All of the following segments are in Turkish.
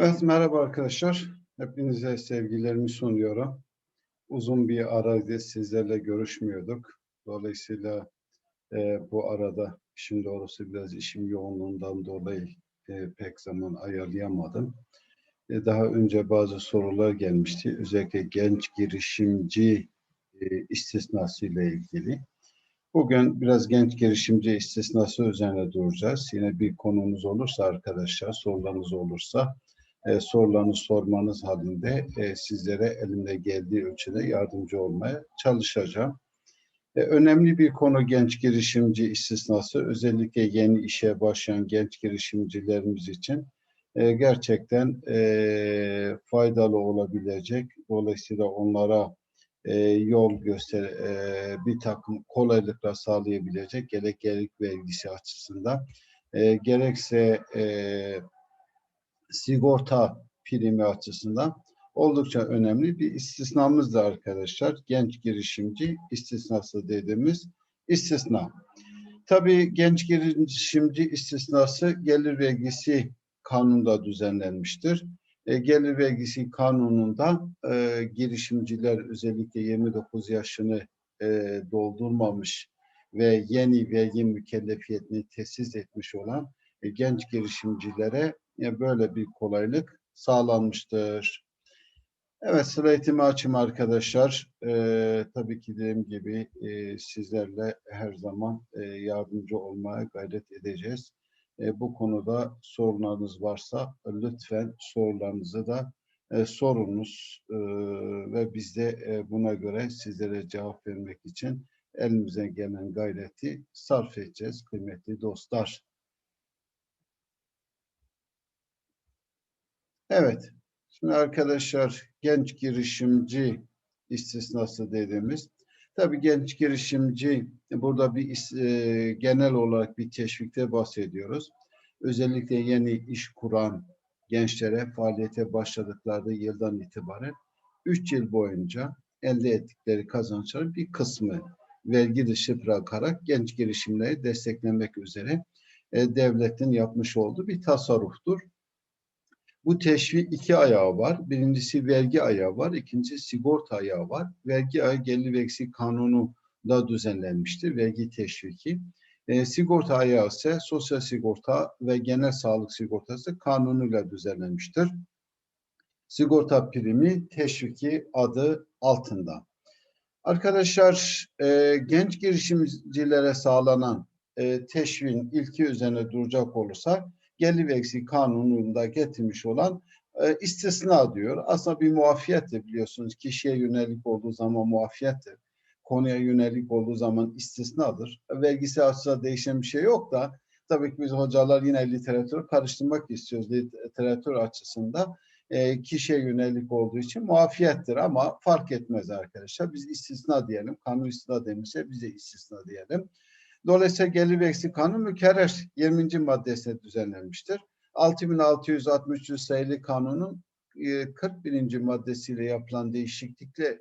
Evet, merhaba arkadaşlar. Hepinize sevgilerimi sunuyorum. Uzun bir araydı sizlerle görüşmüyorduk. Dolayısıyla e, bu arada işin doğrusu biraz işim yoğunluğundan dolayı e, pek zaman ayarlayamadım. E, daha önce bazı sorular gelmişti. Özellikle genç girişimci e, istisnası ile ilgili. Bugün biraz genç girişimci istisnası üzerine duracağız. Yine bir konumuz olursa arkadaşlar, sorularınız olursa e, sorularını sormanız halinde e, sizlere elimde geldiği ölçüde yardımcı olmaya çalışacağım. E, önemli bir konu genç girişimci istisnası. Özellikle yeni işe başlayan genç girişimcilerimiz için e, gerçekten e, faydalı olabilecek. Dolayısıyla onlara e, yol göster, e, bir takım kolaylıklar sağlayabilecek gerek gerek vergisi açısından e, gerekse e, sigorta primi açısından oldukça önemli bir istisnamız da arkadaşlar. Genç girişimci istisnası dediğimiz istisna. Tabii genç girişimci istisnası gelir vergisi kanunda düzenlenmiştir. E, gelir vergisi kanununda e, girişimciler özellikle 29 yaşını e, doldurmamış ve yeni vergi mükellefiyetini tesis etmiş olan e, genç girişimcilere böyle bir kolaylık sağlanmıştır. Evet sıra eğitimi açım arkadaşlar. Ee, tabii ki dediğim gibi e, sizlerle her zaman e, yardımcı olmaya gayret edeceğiz. E, bu konuda sorunlarınız varsa lütfen sorularınızı da e, sorunuz e, ve biz de e, buna göre sizlere cevap vermek için elimizden gelen gayreti sarf edeceğiz kıymetli dostlar. Evet. Şimdi arkadaşlar genç girişimci istisnası dediğimiz tabii genç girişimci burada bir e, genel olarak bir teşvikte bahsediyoruz. Özellikle yeni iş kuran gençlere faaliyete başladıkları yıldan itibaren 3 yıl boyunca elde ettikleri kazançların bir kısmı vergi dışı bırakarak genç girişimleri desteklemek üzere e, devletin yapmış olduğu bir tasarruftur. Bu teşvik iki ayağı var. Birincisi vergi ayağı var. ikincisi sigorta ayağı var. Vergi ayağı gelir vergisi kanunu da düzenlenmiştir. Vergi teşviki. E, sigorta ayağı ise sosyal sigorta ve genel sağlık sigortası kanunuyla düzenlenmiştir. Sigorta primi teşviki adı altında. Arkadaşlar e, genç girişimcilere sağlanan e, teşviğin ilki üzerine duracak olursak gelir vergisi kanununda getirmiş olan e, istisna diyor. Aslında bir muafiyettir biliyorsunuz. Kişiye yönelik olduğu zaman muafiyettir. Konuya yönelik olduğu zaman istisnadır. Vergisi açısından değişen bir şey yok da tabii ki biz hocalar yine literatürü karıştırmak istiyoruz. Literatür açısında e, kişiye yönelik olduğu için muafiyettir ama fark etmez arkadaşlar. Biz istisna diyelim. Kanun istisna demişse bize istisna diyelim. Dolayısıyla gelir vergisi kanun mükerrer 20. maddesine düzenlenmiştir. 6663 sayılı kanunun 41. E, maddesiyle yapılan değişiklikle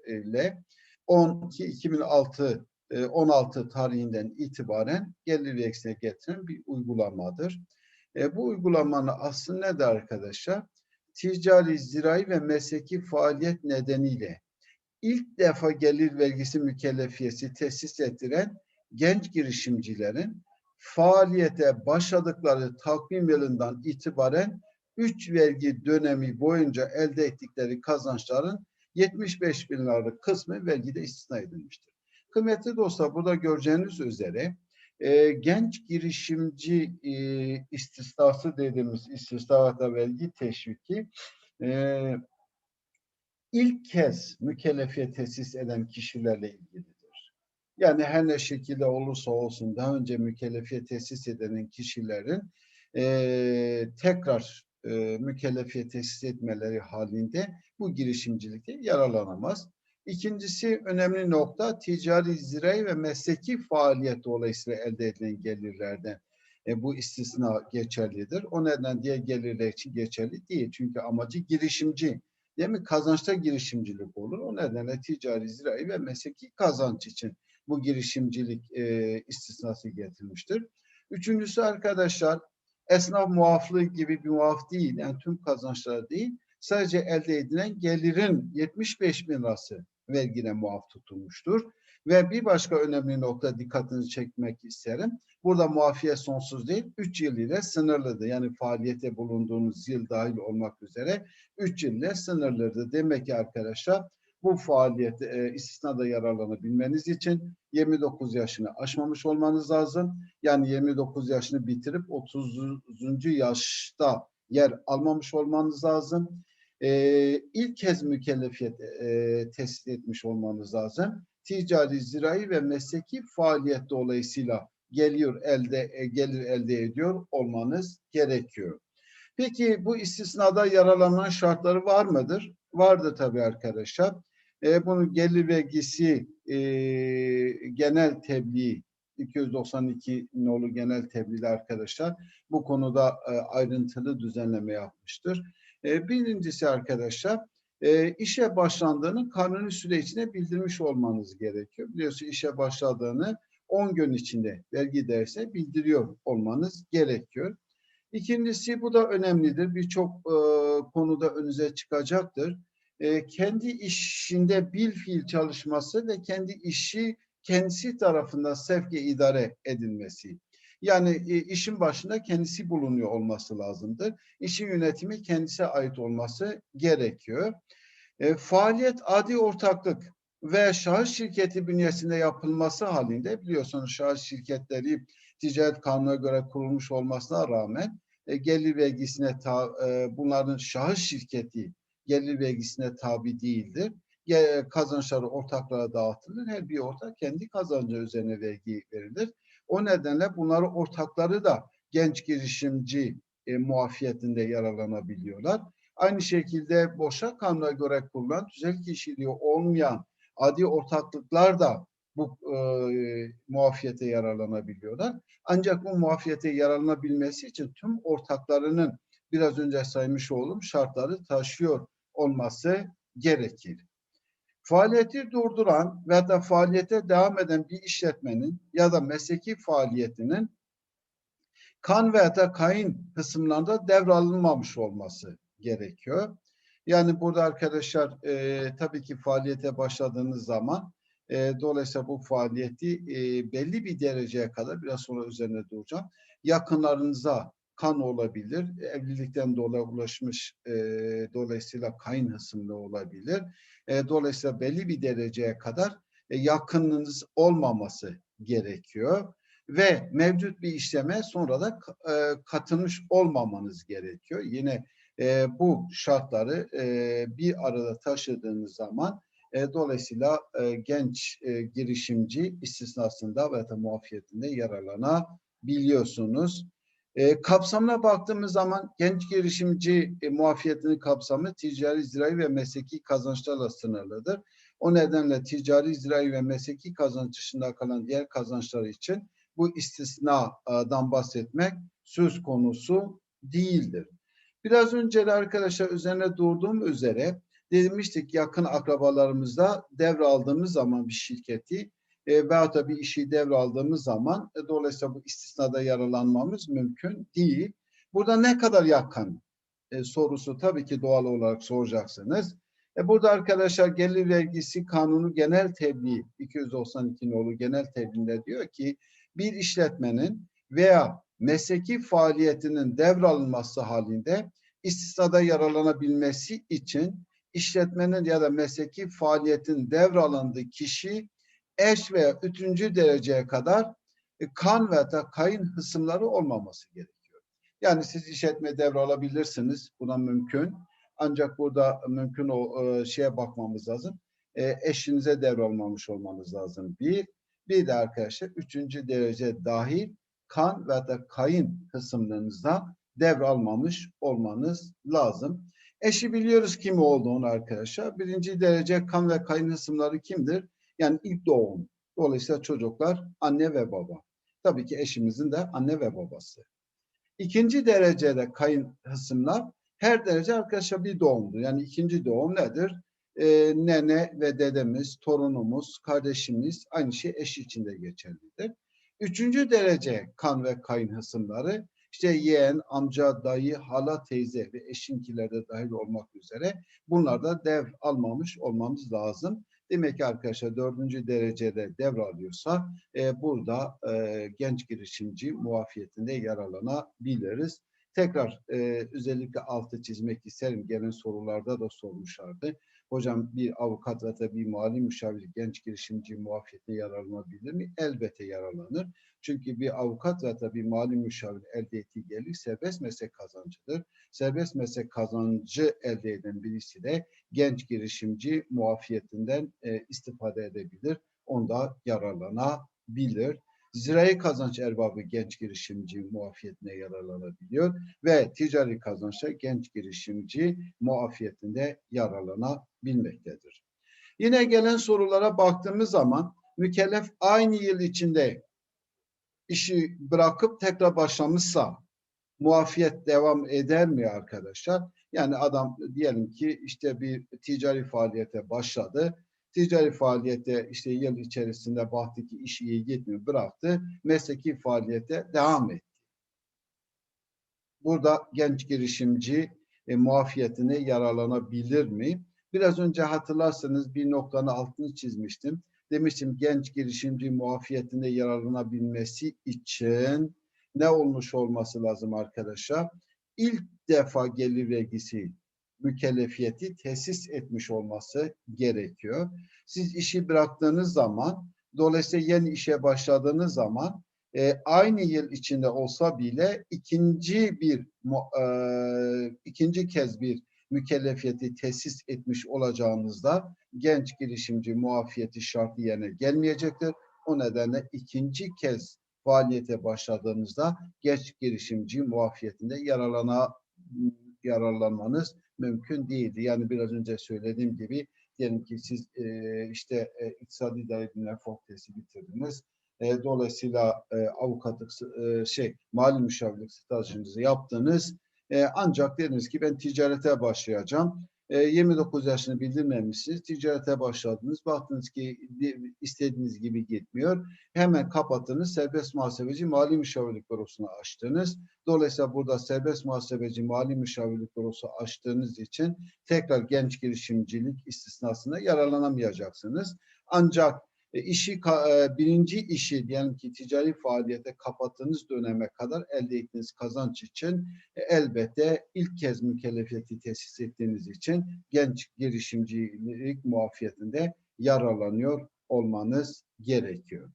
12 2006 16 tarihinden itibaren gelir vergisine getiren bir uygulamadır. E, bu uygulamanın aslı nedir arkadaşlar? Ticari, zirai ve mesleki faaliyet nedeniyle ilk defa gelir vergisi mükellefiyesi tesis ettiren genç girişimcilerin faaliyete başladıkları takvim yılından itibaren 3 vergi dönemi boyunca elde ettikleri kazançların 75 bin liralık kısmı vergide istisna edilmiştir. Kıymetli dostlar burada göreceğiniz üzere e, genç girişimci e, istisnası dediğimiz istisnata vergi teşviki e, ilk kez mükellefiyet tesis eden kişilerle ilgili. Yani her ne şekilde olursa olsun daha önce mükellefiyet tesis eden kişilerin e, tekrar e, mükellefiyet tesis etmeleri halinde bu girişimcilikte yararlanamaz. İkincisi önemli nokta ticari, zirai ve mesleki faaliyet dolayısıyla elde edilen gelirlerden e, bu istisna geçerlidir. O nedenle diğer gelirler için geçerli değil. Çünkü amacı girişimci. Değil mi? Kazançta girişimcilik olur. O nedenle ticari, zirai ve mesleki kazanç için bu girişimcilik e, istisnası getirilmiştir. Üçüncüsü arkadaşlar esnaf muaflığı gibi bir muaf değil. Yani tüm kazançlar değil. Sadece elde edilen gelirin 75 bin lirası vergine muaf tutulmuştur. Ve bir başka önemli nokta dikkatinizi çekmek isterim. Burada muafiyet sonsuz değil, 3 yıl ile sınırlıdır. Yani faaliyete bulunduğunuz yıl dahil olmak üzere 3 yıl ile sınırlıdır. Demek ki arkadaşlar bu faaliyet e, istisnada yararlanabilmeniz için 29 yaşını aşmamış olmanız lazım. Yani 29 yaşını bitirip 30. yaşta yer almamış olmanız lazım. E, ilk kez mükellefiyet e, tespit etmiş olmanız lazım. Ticari, zirai ve mesleki faaliyet dolayısıyla geliyor elde e, gelir elde ediyor olmanız gerekiyor. Peki bu istisnada yararlanan şartları var mıdır? Vardı tabii arkadaşlar. E, bunun gelir vergisi e, genel tebliğ 292 nolu genel tebliğde arkadaşlar bu konuda e, ayrıntılı düzenleme yapmıştır. E, birincisi arkadaşlar e, işe başlandığını kanuni süre içinde bildirmiş olmanız gerekiyor. Biliyorsunuz işe başladığını 10 gün içinde vergi derse bildiriyor olmanız gerekiyor. İkincisi bu da önemlidir. Birçok e, konuda önünüze çıkacaktır. E, kendi işinde bil fiil çalışması ve kendi işi kendisi tarafından sevke idare edilmesi. Yani e, işin başında kendisi bulunuyor olması lazımdır. İşin yönetimi kendisine ait olması gerekiyor. E, faaliyet adi ortaklık ve şahıs şirketi bünyesinde yapılması halinde biliyorsunuz şahıs şirketleri ticaret kanuna göre kurulmuş olmasına rağmen e, gelir vergisine ta, e, bunların şahıs şirketi gelir vergisine tabi değildir. Kazançları ortaklara dağıtılır. Her bir ortak kendi kazancı üzerine vergi verilir. O nedenle bunları ortakları da genç girişimci e, muafiyetinde yararlanabiliyorlar. Aynı şekilde boşa kanuna göre kurulan tüzel kişiliği olmayan adi ortaklıklar da bu e, muafiyete yararlanabiliyorlar. Ancak bu muafiyete yararlanabilmesi için tüm ortaklarının biraz önce saymış olduğum şartları taşıyor olması gerekir. Faaliyeti durduran veya da faaliyete devam eden bir işletmenin ya da mesleki faaliyetinin kan veya da kayın kısımlarında devralınmamış olması gerekiyor. Yani burada arkadaşlar e, tabii ki faaliyete başladığınız zaman e, dolayısıyla bu faaliyeti e, belli bir dereceye kadar biraz sonra üzerine duracağım. Yakınlarınıza kan olabilir, evlilikten dolayı ulaşmış e, dolayısıyla kayın hısımlı olabilir. E, dolayısıyla belli bir dereceye kadar e, yakınınız olmaması gerekiyor ve mevcut bir işleme sonra da e, katılmış olmamanız gerekiyor. Yine e, bu şartları e, bir arada taşıdığınız zaman e, dolayısıyla e, genç e, girişimci istisnasında ve da muafiyetinde yararlanabiliyorsunuz. E, kapsamına baktığımız zaman genç girişimci e, muafiyetinin kapsamı ticari, zirai ve mesleki kazançlarla sınırlıdır. O nedenle ticari, zirai ve mesleki kazanç dışında kalan diğer kazançlar için bu istisnadan bahsetmek söz konusu değildir. Biraz önce de arkadaşlar üzerine durduğum üzere demiştik yakın akrabalarımızda devraldığımız zaman bir şirketi e, veyahut da bir işi devraldığımız zaman e, dolayısıyla bu istisnada yaralanmamız mümkün değil. Burada ne kadar yakın e, sorusu tabii ki doğal olarak soracaksınız. E, burada arkadaşlar gelir vergisi kanunu genel tebliğ 292 nolu genel tebliğinde diyor ki bir işletmenin veya mesleki faaliyetinin devralınması halinde istisnada yararlanabilmesi için işletmenin ya da mesleki faaliyetin devralındığı kişi eş veya üçüncü dereceye kadar e, kan ve da kayın hısımları olmaması gerekiyor. Yani siz işletme devralabilirsiniz. Buna mümkün. Ancak burada mümkün o e, şeye bakmamız lazım. E, eşinize devralmamış olmanız lazım. Bir. Bir de arkadaşlar üçüncü derece dahil kan ve da kayın kısımlarınızda devralmamış olmanız lazım. Eşi biliyoruz kim olduğunu arkadaşlar. Birinci derece kan ve kayın kısımları kimdir? Yani ilk doğum. Dolayısıyla çocuklar anne ve baba. Tabii ki eşimizin de anne ve babası. İkinci derecede kayın kısımlar her derece arkadaşlar bir doğumdur. Yani ikinci doğum nedir? Ee, nene ve dedemiz, torunumuz, kardeşimiz aynı şey eş içinde geçerlidir. Üçüncü derece kan ve kayın hısımları işte yeğen, amca, dayı, hala, teyze ve eşinkiler de dahil olmak üzere bunlarda dev almamış olmamız lazım. Demek ki arkadaşlar dördüncü derecede devralıyorsa e, burada e, genç girişimci muafiyetinde yararlanabiliriz. Tekrar e, özellikle altı çizmek isterim. Gelen sorularda da sormuşlardı. Hocam bir avukat da bir mali müşavir genç girişimci muafiyetine yararlanabilir mi? Elbette yararlanır. Çünkü bir avukat da bir mali müşavir elde ettiği gelir serbest meslek kazancıdır. Serbest meslek kazancı elde eden birisi de genç girişimci muafiyetinden e, istifade edebilir. Onda yararlanabilir. Zirai kazanç erbabı genç girişimci muafiyetine yararlanabiliyor ve ticari kazançta genç girişimci muafiyetinde yararlanabilmektedir. Yine gelen sorulara baktığımız zaman mükellef aynı yıl içinde işi bırakıp tekrar başlamışsa muafiyet devam eder mi arkadaşlar? Yani adam diyelim ki işte bir ticari faaliyete başladı. Ticari faaliyete işte yıl içerisinde baktı ki iş iyi gitmiyor bıraktı. Mesleki faaliyete devam etti. Burada genç girişimci e, muafiyetine yararlanabilir mi? Biraz önce hatırlarsanız bir noktanın altını çizmiştim. Demiştim genç girişimci muafiyetine yararlanabilmesi için ne olmuş olması lazım arkadaşlar? İlk defa gelir vergisi mükellefiyeti tesis etmiş olması gerekiyor. Siz işi bıraktığınız zaman, dolayısıyla yeni işe başladığınız zaman e, aynı yıl içinde olsa bile ikinci bir e, ikinci kez bir mükellefiyeti tesis etmiş olacağınızda genç girişimci muafiyeti şartı yerine gelmeyecektir. O nedenle ikinci kez faaliyete başladığınızda genç girişimci muafiyetinde yararlana, yararlanmanız mümkün değildi. Yani biraz önce söylediğim gibi diyelim ki siz e, işte e, iktisadi idare bilimler fakültesi bitirdiniz. E, dolayısıyla e, avukatlık e, şey mali müşavirlik stajınızı yaptınız. E, ancak dediniz ki ben ticarete başlayacağım. E, 29 yaşını bildirmemişsiniz. Ticarete başladınız. Baktınız ki istediğiniz gibi gitmiyor. Hemen kapattınız. Serbest muhasebeci mali müşavirlik bürosunu açtınız. Dolayısıyla burada serbest muhasebeci mali müşavirlik bürosu açtığınız için tekrar genç girişimcilik istisnasına yararlanamayacaksınız. Ancak e, işi e, birinci işi diyelim ki ticari faaliyete kapattığınız döneme kadar elde ettiğiniz kazanç için e, elbette ilk kez mükellefiyeti tesis ettiğiniz için genç girişimcilik muafiyetinde yararlanıyor olmanız gerekiyor.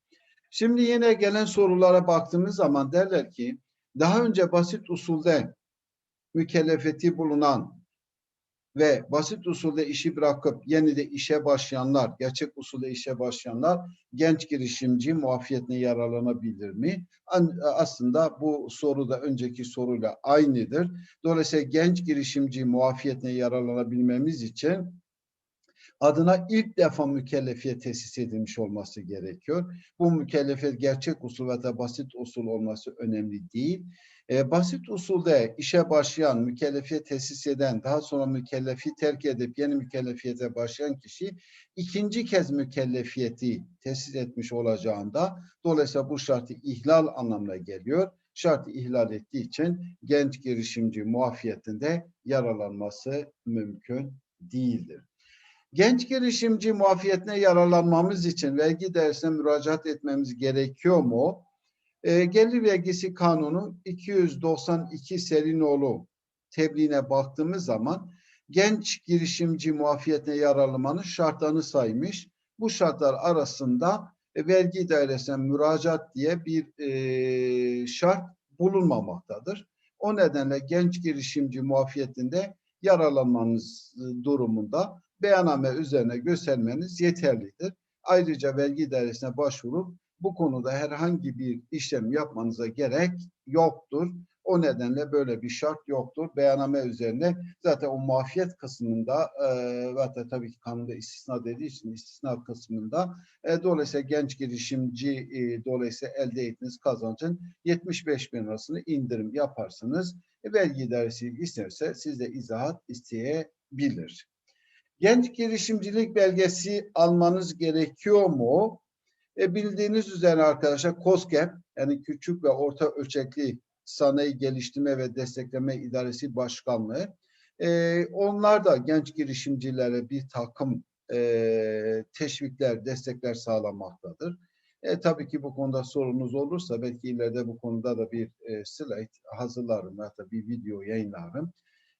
Şimdi yine gelen sorulara baktığımız zaman derler ki daha önce basit usulde mükellefiyeti bulunan ve basit usulde işi bırakıp yeni de işe başlayanlar, gerçek usulde işe başlayanlar genç girişimci muafiyetine yararlanabilir mi? Aslında bu soru da önceki soruyla aynıdır. Dolayısıyla genç girişimci muafiyetine yararlanabilmemiz için adına ilk defa mükellefiyet tesis edilmiş olması gerekiyor. Bu mükellefiyet gerçek usul ve de basit usul olması önemli değil. E, basit usulde işe başlayan, mükellefiyet tesis eden, daha sonra mükellefi terk edip yeni mükellefiyete başlayan kişi ikinci kez mükellefiyeti tesis etmiş olacağında dolayısıyla bu şartı ihlal anlamına geliyor. Şartı ihlal ettiği için genç girişimci muafiyetinde yaralanması mümkün değildir. Genç girişimci muafiyetine yararlanmamız için vergi dersine müracaat etmemiz gerekiyor mu? E, gelir vergisi kanunu 292 Serinoğlu tebliğine baktığımız zaman genç girişimci muafiyetine yararlanmanın şartlarını saymış. Bu şartlar arasında e, vergi dairesine müracaat diye bir e, şart bulunmamaktadır. O nedenle genç girişimci muafiyetinde yararlanmanız durumunda beyanname üzerine göstermeniz yeterlidir. Ayrıca vergi dairesine başvurup bu konuda herhangi bir işlem yapmanıza gerek yoktur. O nedenle böyle bir şart yoktur. Beyanname üzerine zaten o muafiyet kısmında e, tabii ki kanunda istisna dediği için istisna kısmında e, dolayısıyla genç girişimci e, dolayısıyla elde ettiğiniz kazancın 75 bin lirasını indirim yaparsınız. E, vergi idaresi isterse sizde izahat isteyebilir. Genç girişimcilik belgesi almanız gerekiyor mu? E bildiğiniz üzere arkadaşlar COSGAP yani küçük ve orta ölçekli Sanayi Geliştirme ve Destekleme İdaresi Başkanlığı. E, onlar da genç girişimcilere bir takım e, teşvikler, destekler sağlamaktadır. E, tabii ki bu konuda sorunuz olursa belki ileride bu konuda da bir e, slide hazırlarım hatta bir video yayınlarım.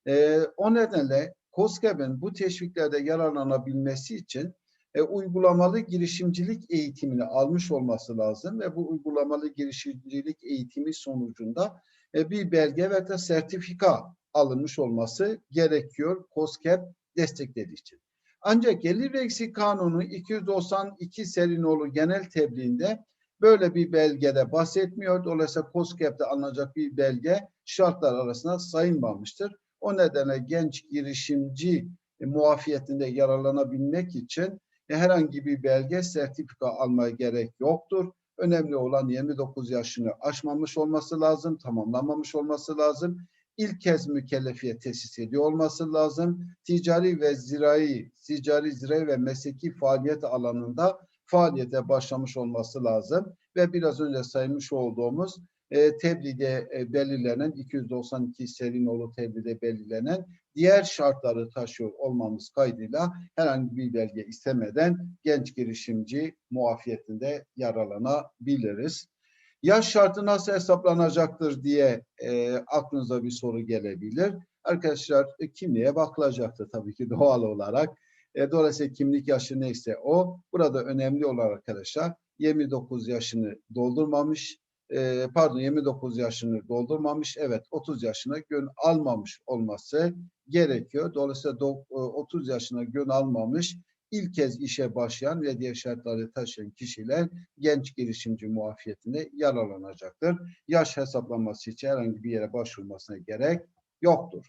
E, o nedenle COSGAP'ın bu teşviklerde yararlanabilmesi için e, uygulamalı girişimcilik eğitimini almış olması lazım ve bu uygulamalı girişimcilik eğitimi sonucunda e, bir belge ve de sertifika alınmış olması gerekiyor COSGAP destekleri için. Ancak gelir vergisi kanunu 292 Serinoğlu genel tebliğinde böyle bir belgede bahsetmiyor. Dolayısıyla COSGAP'te alınacak bir belge şartlar arasında sayılmamıştır. O nedenle genç girişimci e, muafiyetinde yararlanabilmek için e, herhangi bir belge, sertifika almaya gerek yoktur. Önemli olan 29 yaşını aşmamış olması lazım, tamamlanmamış olması lazım. İlk kez mükellefiyet tesis ediyor olması lazım. Ticari ve zirai, ticari, zirai ve mesleki faaliyet alanında faaliyete başlamış olması lazım. Ve biraz önce saymış olduğumuz e, tebliğde e, belirlenen 292 Serinoğlu tebliğde belirlenen diğer şartları taşıyor olmamız kaydıyla herhangi bir belge istemeden genç girişimci muafiyetinde yararlanabiliriz. Yaş şartı nasıl hesaplanacaktır diye e, aklınıza bir soru gelebilir. Arkadaşlar e, kimliğe bakılacaktır tabii ki doğal olarak. E, dolayısıyla kimlik yaşı neyse o. Burada önemli olan arkadaşlar 29 yaşını doldurmamış, e, pardon 29 yaşını doldurmamış, evet 30 yaşına gün almamış olması gerekiyor. Dolayısıyla do, 30 yaşına gün almamış ilk kez işe başlayan ve diğer şartları taşıyan kişiler genç girişimci muafiyetine yararlanacaktır. Yaş hesaplanması için herhangi bir yere başvurmasına gerek yoktur.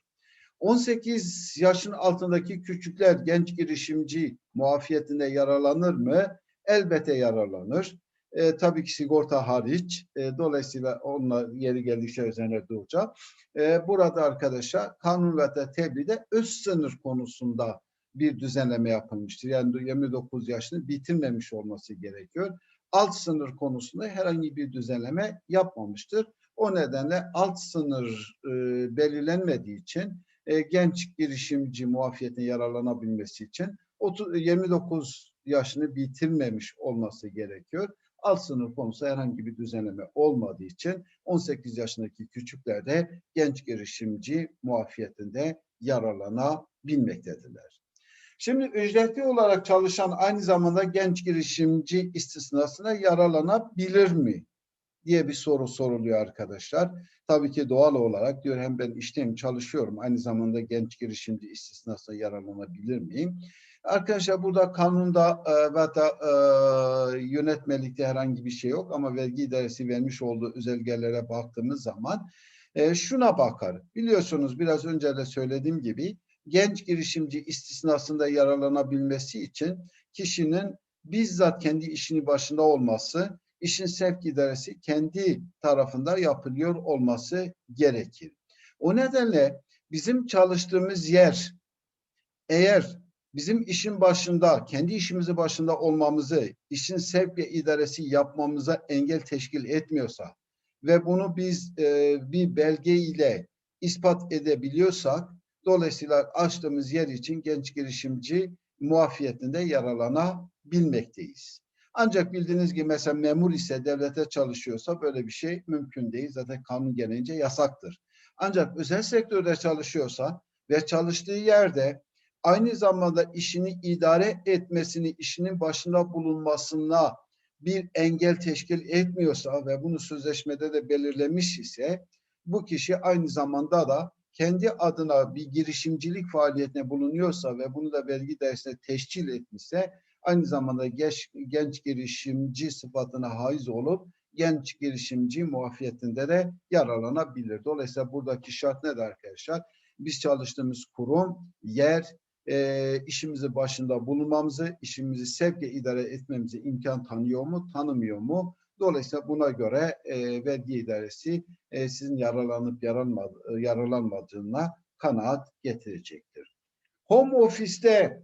18 yaşın altındaki küçükler genç girişimci muafiyetinde yararlanır mı? Elbette yararlanır. E, tabii ki sigorta hariç. E, dolayısıyla onunla yeri geldikçe üzerine duracağım. E, burada arkadaşlar kanun ve tebliğde öz sınır konusunda bir düzenleme yapılmıştır. Yani 29 yaşını bitirmemiş olması gerekiyor. Alt sınır konusunda herhangi bir düzenleme yapmamıştır. O nedenle alt sınır e, belirlenmediği için e, genç girişimci muafiyetine yararlanabilmesi için 30, 29 yaşını bitirmemiş olması gerekiyor. Alt sınır konusu herhangi bir düzenleme olmadığı için 18 yaşındaki küçükler de genç girişimci muafiyetinde yararlanabilmektedirler. Şimdi ücretli olarak çalışan aynı zamanda genç girişimci istisnasına yararlanabilir mi? diye bir soru soruluyor arkadaşlar. Tabii ki doğal olarak diyor hem ben işteyim çalışıyorum aynı zamanda genç girişimci istisnasına yararlanabilir miyim? Arkadaşlar burada kanunda e, ve da e, yönetmelikte herhangi bir şey yok ama vergi idaresi vermiş olduğu özelgelere baktığımız zaman e, şuna bakar. Biliyorsunuz biraz önce de söylediğim gibi genç girişimci istisnasında yararlanabilmesi için kişinin bizzat kendi işini başında olması, işin sevk idaresi kendi tarafında yapılıyor olması gerekir. O nedenle bizim çalıştığımız yer eğer bizim işin başında, kendi işimizi başında olmamızı, işin sevk ve idaresi yapmamıza engel teşkil etmiyorsa ve bunu biz e, bir belge ile ispat edebiliyorsak Dolayısıyla açtığımız yer için genç girişimci muafiyetinde yararlanabilmekteyiz. Ancak bildiğiniz gibi mesela memur ise devlete çalışıyorsa böyle bir şey mümkün değil. Zaten kanun gelince yasaktır. Ancak özel sektörde çalışıyorsa ve çalıştığı yerde aynı zamanda işini idare etmesini, işinin başında bulunmasına bir engel teşkil etmiyorsa ve bunu sözleşmede de belirlemiş ise bu kişi aynı zamanda da kendi adına bir girişimcilik faaliyetine bulunuyorsa ve bunu da vergi dairesine teşkil etmişse aynı zamanda genç, genç girişimci sıfatına haiz olup genç girişimci muafiyetinde de yararlanabilir. Dolayısıyla buradaki şart nedir arkadaşlar? Biz çalıştığımız kurum, yer, e, işimizi başında bulunmamızı, işimizi sevk idare etmemize imkan tanıyor mu, tanımıyor mu? Dolayısıyla buna göre e, vergi idaresi e, sizin yararlanıp yararlanmad yararlanmadığına kanaat getirecektir. Home office'te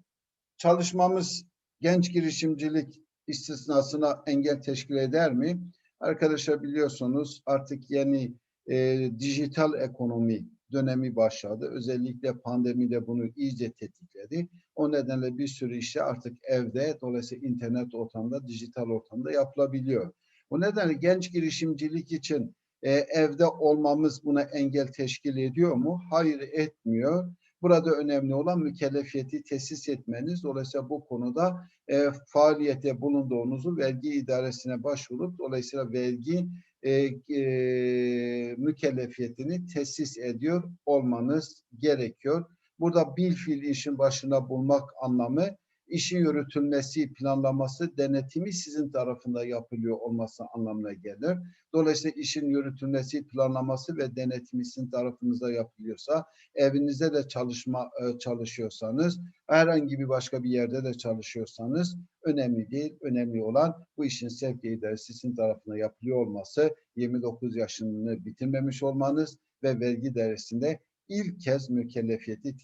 çalışmamız genç girişimcilik istisnasına engel teşkil eder mi? Arkadaşlar biliyorsunuz artık yeni e, dijital ekonomi dönemi başladı. Özellikle pandemide bunu iyice tetikledi. O nedenle bir sürü işi artık evde, dolayısıyla internet ortamda, dijital ortamda yapılabiliyor. Bu nedenle genç girişimcilik için e, evde olmamız buna engel teşkil ediyor mu? Hayır etmiyor. Burada önemli olan mükellefiyeti tesis etmeniz. Dolayısıyla bu konuda e, faaliyete bulunduğunuzu vergi idaresine başvurup dolayısıyla vergi e, e, mükellefiyetini tesis ediyor olmanız gerekiyor. Burada bil fiil işin başına bulmak anlamı işin yürütülmesi, planlaması, denetimi sizin tarafında yapılıyor olması anlamına gelir. Dolayısıyla işin yürütülmesi, planlaması ve denetimi sizin tarafınızda yapılıyorsa, evinizde de çalışma e, çalışıyorsanız, herhangi bir başka bir yerde de çalışıyorsanız önemli değil. Önemli olan bu işin sevk idaresi sizin tarafında yapılıyor olması, 29 yaşını bitirmemiş olmanız ve vergi dairesinde ilk kez mükellefiyeti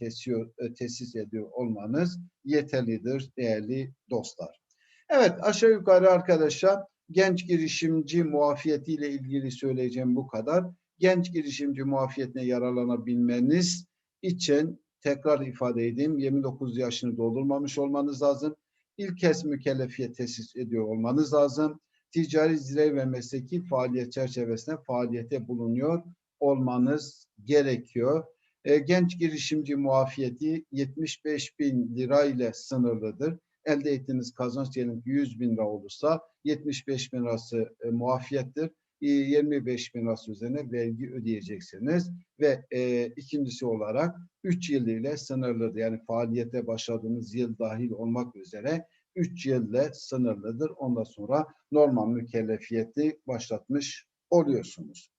e, tesis ediyor olmanız yeterlidir değerli dostlar. Evet aşağı yukarı arkadaşlar genç girişimci muafiyetiyle ilgili söyleyeceğim bu kadar. Genç girişimci muafiyetine yararlanabilmeniz için tekrar ifade edeyim 29 yaşını doldurmamış olmanız lazım. İlk kez mükellefiyet tesis ediyor olmanız lazım. Ticari zirve ve mesleki faaliyet çerçevesinde faaliyete bulunuyor olmanız gerekiyor. E, genç girişimci muafiyeti 75 bin lira ile sınırlıdır. Elde ettiğiniz kazanç diyelim ki 100 bin lira olursa 75 bin lirası e, muafiyettir. E, 25 bin lirası üzerine vergi ödeyeceksiniz ve e, ikincisi olarak 3 yıl ile sınırlıdır. Yani faaliyete başladığınız yıl dahil olmak üzere 3 yıl ile sınırlıdır. Ondan sonra normal mükellefiyeti başlatmış oluyorsunuz.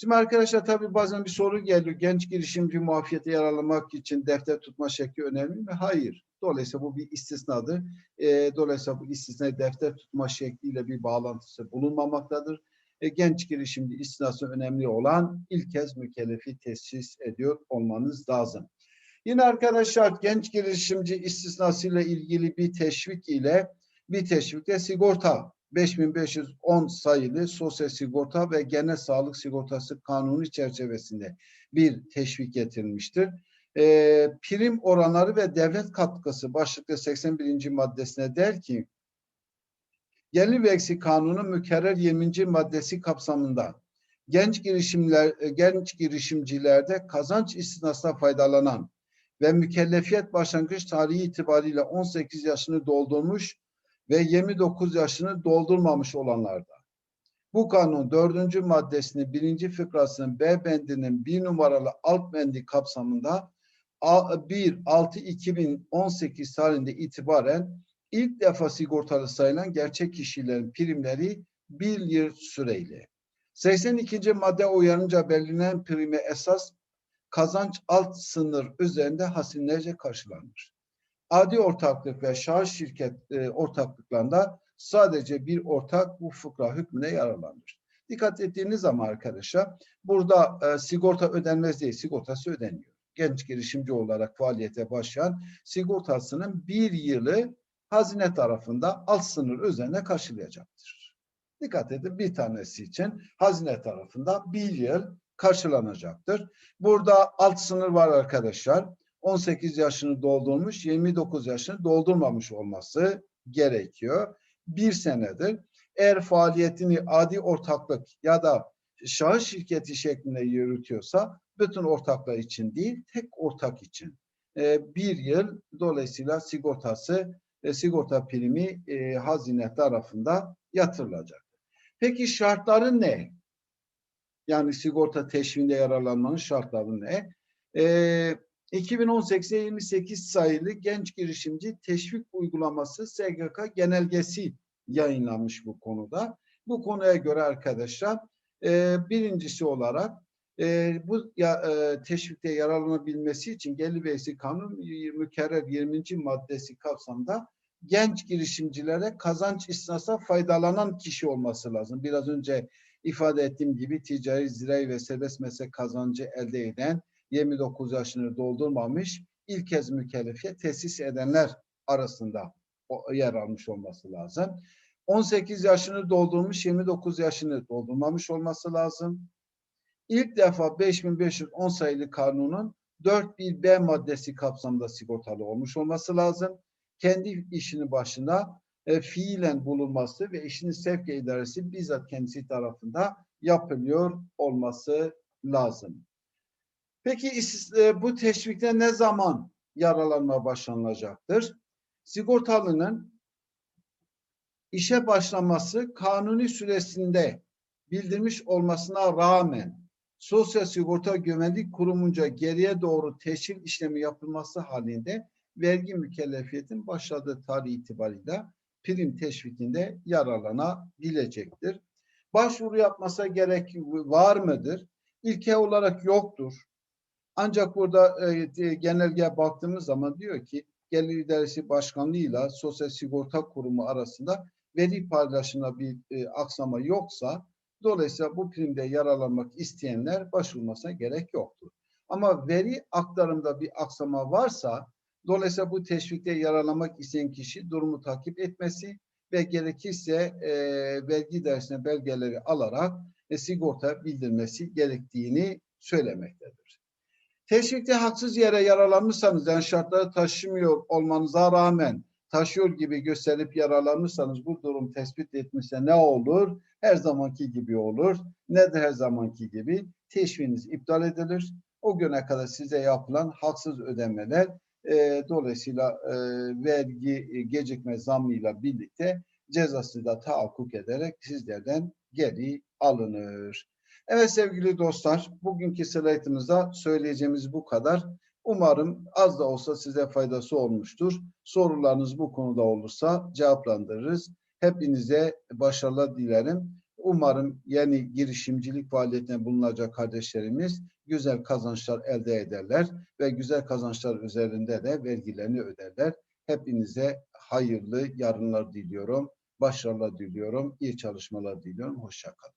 Şimdi arkadaşlar tabii bazen bir soru geliyor. Genç girişimci muafiyete yararlanmak için defter tutma şekli önemli mi? Hayır. Dolayısıyla bu bir istisnadır. E, dolayısıyla bu istisna defter tutma şekliyle bir bağlantısı bulunmamaktadır. E, genç girişimci istisnası önemli olan ilk kez mükellefi tesis ediyor olmanız lazım. Yine arkadaşlar genç girişimci istisnasıyla ilgili bir teşvik ile bir teşvikle sigorta 5510 sayılı sosyal sigorta ve genel sağlık sigortası kanunu çerçevesinde bir teşvik getirilmiştir. E, prim oranları ve devlet katkısı başlıkta 81. maddesine der ki Gelir vergisi kanunu mükerrer 20. maddesi kapsamında genç girişimler genç girişimcilerde kazanç istisnasına faydalanan ve mükellefiyet başlangıç tarihi itibariyle 18 yaşını doldurmuş ve 29 yaşını doldurmamış olanlarda. Bu kanun dördüncü maddesinin birinci fıkrasının B bendinin bir numaralı alt bendi kapsamında 1-6-2018 tarihinde itibaren ilk defa sigortalı sayılan gerçek kişilerin primleri bir yıl süreyle. 82. madde uyarınca belirlenen prime esas kazanç alt sınır üzerinde hasinlerce karşılanır. Adi ortaklık ve şahıs şirket e, ortaklıklarında sadece bir ortak bu fıkra hükmüne yararlanır. Dikkat ettiğiniz zaman arkadaşlar burada e, sigorta ödenmez değil, sigortası ödeniyor. Genç girişimci olarak faaliyete başlayan sigortasının bir yılı hazine tarafında alt sınır üzerine karşılayacaktır. Dikkat edin bir tanesi için hazine tarafında bir yıl karşılanacaktır. Burada alt sınır var arkadaşlar. 18 yaşını doldurmuş, 29 yaşını doldurmamış olması gerekiyor. Bir senedir. Eğer faaliyetini adi ortaklık ya da şahıs şirketi şeklinde yürütüyorsa bütün ortaklar için değil, tek ortak için. Ee, bir yıl dolayısıyla sigortası, e, sigorta primi e, hazine tarafında yatırılacak. Peki şartları ne? Yani sigorta teşviğinde yararlanmanın şartları ne? Ee, 2018'e 28 sayılı genç girişimci teşvik uygulaması SGK genelgesi yayınlanmış bu konuda. Bu konuya göre arkadaşlar e, birincisi olarak e, bu ya, e, teşvikte yararlanabilmesi için Gelir Vergisi Kanunu mükerrer 20. maddesi kapsamında genç girişimcilere kazanç istinasa faydalanan kişi olması lazım. Biraz önce ifade ettiğim gibi ticari, zirai ve serbest meslek kazancı elde eden 29 yaşını doldurmamış ilk kez mükellefiye tesis edenler arasında yer almış olması lazım. 18 yaşını doldurmuş, 29 yaşını doldurmamış olması lazım. ilk defa 5510 sayılı kanunun 4.1b maddesi kapsamında sigortalı olmuş olması lazım. Kendi işinin başına e, fiilen bulunması ve işini sevk idaresi bizzat kendisi tarafında yapılıyor olması lazım. Peki e, bu teşvikte ne zaman yaralanma başlanılacaktır? Sigortalının işe başlaması kanuni süresinde bildirmiş olmasına rağmen Sosyal Sigorta Güvenlik Kurumunca geriye doğru teşvik işlemi yapılması halinde vergi mükellefiyetin başladığı tarih itibariyle prim teşvikinde yararlanabilecektir. Başvuru yapmasa gerek var mıdır? İlke olarak yoktur. Ancak burada e, e, genelgeye baktığımız zaman diyor ki Gelir İdaresi Başkanlığı'yla Sosyal Sigorta Kurumu arasında veri paylaşımına bir e, aksama yoksa dolayısıyla bu primde yararlanmak isteyenler başvurmasına gerek yoktur. Ama veri aktarımda bir aksama varsa dolayısıyla bu teşvikte yararlanmak isteyen kişi durumu takip etmesi ve gerekirse e, vergi dersine belgeleri alarak e, sigorta bildirmesi gerektiğini söylemektedir. Teşvikte haksız yere yararlanmışsanız yani şartları taşımıyor olmanıza rağmen taşıyor gibi gösterip yararlanırsanız bu durum tespit etmişse ne olur? Her zamanki gibi olur. Ne de her zamanki gibi teşviniz iptal edilir. O güne kadar size yapılan haksız ödemeler e, dolayısıyla e, vergi e, gecikme zammıyla birlikte cezası da tahakkuk ederek sizlerden geri alınır. Evet sevgili dostlar, bugünkü slaytımızda söyleyeceğimiz bu kadar. Umarım az da olsa size faydası olmuştur. Sorularınız bu konuda olursa cevaplandırırız. Hepinize başarılar dilerim. Umarım yeni girişimcilik faaliyetine bulunacak kardeşlerimiz güzel kazançlar elde ederler ve güzel kazançlar üzerinde de vergilerini öderler. Hepinize hayırlı yarınlar diliyorum. Başarılar diliyorum. iyi çalışmalar diliyorum. Hoşçakalın.